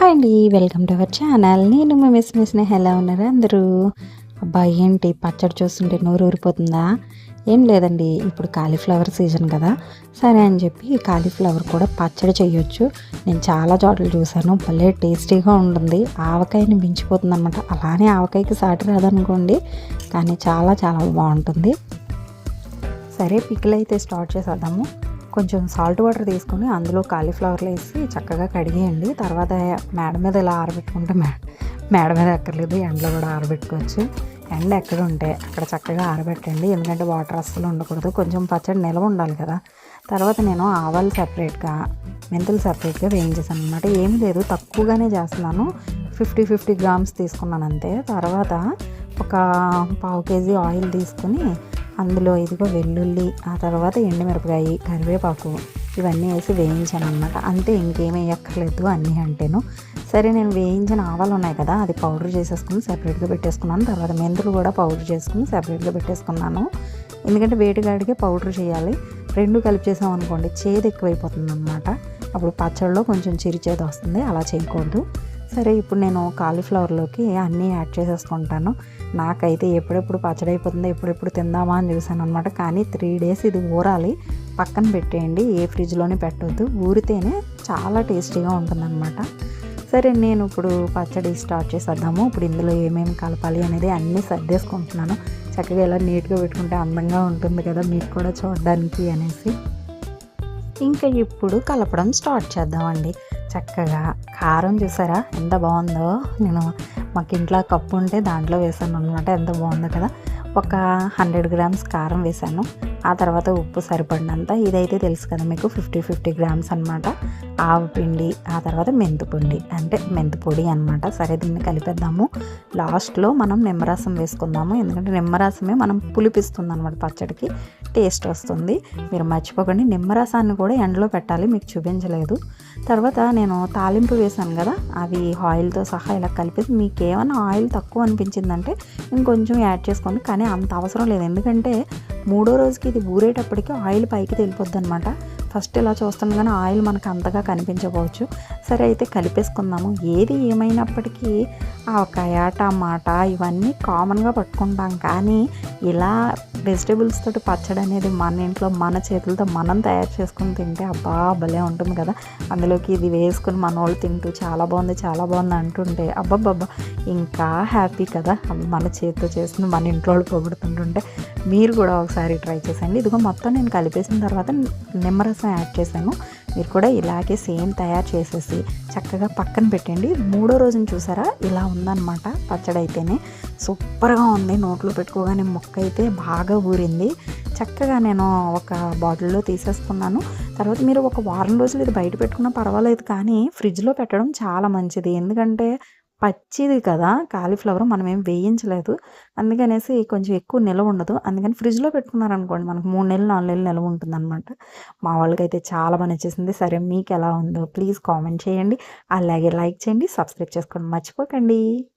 Hi అండి welcome to our channel నేను మీ miss మిస్ని ఎలా ఉన్నారు అందరూ? అబ్బా ఏంటి? పచ్చడి చూస్తుంటే నోరు ఊరిపోతుందా? ఏం లేదండి ఇప్పుడు కాలీఫ్లవర్ సీజన్ కదా. సరే అని చెప్పి కాలీఫ్లవర్ కూడా పచ్చడి చేయొచ్చు. నేను చాలా చోట్ల చూశాను భలే టేస్టీగా ఉంటుంది. ఆవకాయని మించిపోతుంది అనమాట అలానే ఆవకాయకి సాటి రాదనుకోండి కానీ చాలా చాలా బాగుంటుంది. సరే పికిల్ అయితే స్టార్ట్ చేసేద్దాము. కొంచెం సాల్ట్ వాటర్ తీసుకొని అందులో కాలీఫ్లవర్లు వేసి చక్కగా కడిగేయండి. తర్వాత మేడ మీద ఇలా ఆరబెట్టుకుంటే మేడ మేడ మీద ఎక్కర్లేదు ఎండలో కూడా ఆరబెట్టుకోవచ్చు. ఎండ ఎక్కడ ఉంటే అక్కడ చక్కగా ఆరబెట్టండి. ఎందుకంటే వాటర్ అస్సలు ఉండకూడదు. కొంచెం పచ్చడి నిల్వ ఉండాలి కదా. తర్వాత నేను ఆవాలు సపరేట్గా మెంతులు సపరేట్గా వేయించేసాను అనమాట ఏం లేదు. తక్కువగానే చేస్తున్నాను. ఫిఫ్టీ ఫిఫ్టీ గ్రామ్స్ తీసుకున్నాను అంతే. తర్వాత ఒక పావు కేజీ ఆయిల్ తీసుకుని అందులో ఇదిగో వెల్లుల్లి ఆ తర్వాత ఎండుమిరపకాయ కరివేపాకు ఇవన్నీ వేసి వేయించాను అనమాట అంతే ఇంకేమీ వేయక్కర్లేదు అన్నీ అంటేను. సరే నేను వేయించిన ఆవాలు ఉన్నాయి కదా అది పౌడర్ చేసేసుకుని సెపరేట్గా పెట్టేసుకున్నాను. తర్వాత మెంతులు కూడా పౌడర్ చేసుకుని సెపరేట్గా పెట్టేసుకున్నాను. ఎందుకంటే వేటిగాడికే పౌడర్ చేయాలి. రెండు కలిపి చేసాం అనుకోండి చేదు ఎక్కువైపోతుంది అనమాట అప్పుడు పచ్చళ్ళలో కొంచెం చిరిచేది వస్తుంది అలా చేయకూడదు. సరే ఇప్పుడు నేను కాలీఫ్లవర్లోకి అన్నీ యాడ్ చేసేసుకుంటాను. నాకైతే ఎప్పుడెప్పుడు పచ్చడి అయిపోతుందో ఎప్పుడెప్పుడు తిందామా అని చూసాను అనమాట కానీ త్రీ డేస్ ఇది ఊరాలి. పక్కన పెట్టేయండి ఏ ఫ్రిడ్జ్లోనే పెట్టవద్దు ఊరితేనే చాలా టేస్టీగా ఉంటుందన్నమాట. సరే నేను ఇప్పుడు పచ్చడి స్టార్ట్ చేసేద్దాము. ఇప్పుడు ఇందులో ఏమేమి కలపాలి అనేది అన్నీ సర్దేసుకుంటున్నాను. చక్కగా ఇలా నీట్గా పెట్టుకుంటే అందంగా ఉంటుంది కదా మీకు కూడా చూడడానికి అనేసి. ఇంకా ఇప్పుడు కలపడం స్టార్ట్ చేద్దామండి. చక్కగా. కారం చూసారా? ఎంత బాగుందో. నేను మాకు ఇంట్లో కప్పు ఉంటే దాంట్లో వేసాను అనమాట ఎంత బాగుందో కదా. ఒక హండ్రెడ్ గ్రామ్స్ కారం వేసాను ఆ తర్వాత ఉప్పు సరిపడినంత ఇదైతే తెలుసు కదా మీకు ఫిఫ్టీ ఫిఫ్టీ గ్రామ్స్ అనమాట ఆవు పిండి ఆ తర్వాత మెంతుపిండి అంటే మెంతుపొడి అనమాట సరే దీన్ని కలిపేద్దాము. లాస్ట్లో మనం నిమ్మరసం వేసుకుందాము. ఎందుకంటే నిమ్మరసమే మనం పులిపిస్తుంది అనమాట పచ్చడికి. టేస్ట్ వస్తుంది. మీరు మర్చిపోకండి నిమ్మరసాన్ని కూడా ఎండలో పెట్టాలి మీకు చూపించలేదు. తర్వాత నేను తాలింపు వేసాను కదా అవి ఆయిల్తో సహా ఇలా కలిపేసి మీకు ఏమైనా ఆయిల్ తక్కువ అనిపించిందంటే ఇంకొంచెం యాడ్ చేసుకోండి కానీ అంత అవసరం లేదు. ఎందుకంటే మూడో రోజుకి ఇది ఊరేటప్పటికి ఆయిల్ పైకి తెలిపొద్దు అనమాట ఫస్ట్ ఇలా చూస్తాం కానీ ఆయిల్ మనకు అంతగా కనిపించకపోవచ్చు. సరే అయితే కలిపేసుకుందాము. ఏది ఏమైనప్పటికీ ఆ ఆవకాయ మాట ఇవన్నీ కామన్గా పట్టుకుంటాం. కానీ ఇలా వెజిటేబుల్స్ తోటి పచ్చడి అనేది మన ఇంట్లో మన చేతులతో మనం తయారు చేసుకుని తింటే అబ్బా భలే ఉంటుంది కదా. అందులోకి ఇది వేసుకుని మన వాళ్ళు తింటూ చాలా బాగుంది చాలా బాగుంది అంటుంటే అబ్బబ్బబ్బా ఇంకా హ్యాపీ కదా. మన చేతితో చేసుకుని మన ఇంట్లో వాళ్ళు పొగుడుతుంటుంటే మీరు కూడా ఒకసారి ట్రై చేసండి ఇదిగో మొత్తం నేను కలిపేసిన తర్వాత నిమ్మరసం యాడ్ చేశాను. మీరు కూడా ఇలాగే సేమ్ తయారు చేసేసి చక్కగా పక్కన పెట్టండి. మూడో రోజున చూసారా? ఇలా ఉందన్నమాట పచ్చడి అయితేనే సూపర్గా ఉంది. నోట్లో పెట్టుకోగానే మొక్క అయితే బాగా ఊరింది. చక్కగా నేను ఒక బాటిల్లో తీసేసుకున్నాను. తర్వాత మీరు ఒక వారం రోజులు ఇది బయట పెట్టుకున్నా పర్వాలేదు కానీ ఫ్రిడ్జ్లో పెట్టడం చాలా మంచిది. ఎందుకంటే పచ్చిది కదా కాలీఫ్లవర్ మనం ఏం వేయించలేదు. అందుకనేసి కొంచెం ఎక్కువ నిల్వ ఉండదు. అందుకని ఫ్రిడ్జ్లో పెట్టుకున్నారనుకోండి మనకు మూడు నెలలు నాలుగు నెలలు నిల్వ ఉంటుంది అనమాట మా వాళ్ళకైతే చాలా బాగా నచ్చేసింది. సరే మీకు ఎలా ఉందో ప్లీజ్ కామెంట్ చేయండి. అలాగే లైక్ చేయండి సబ్స్క్రైబ్ చేసుకోండి. మర్చిపోకండి.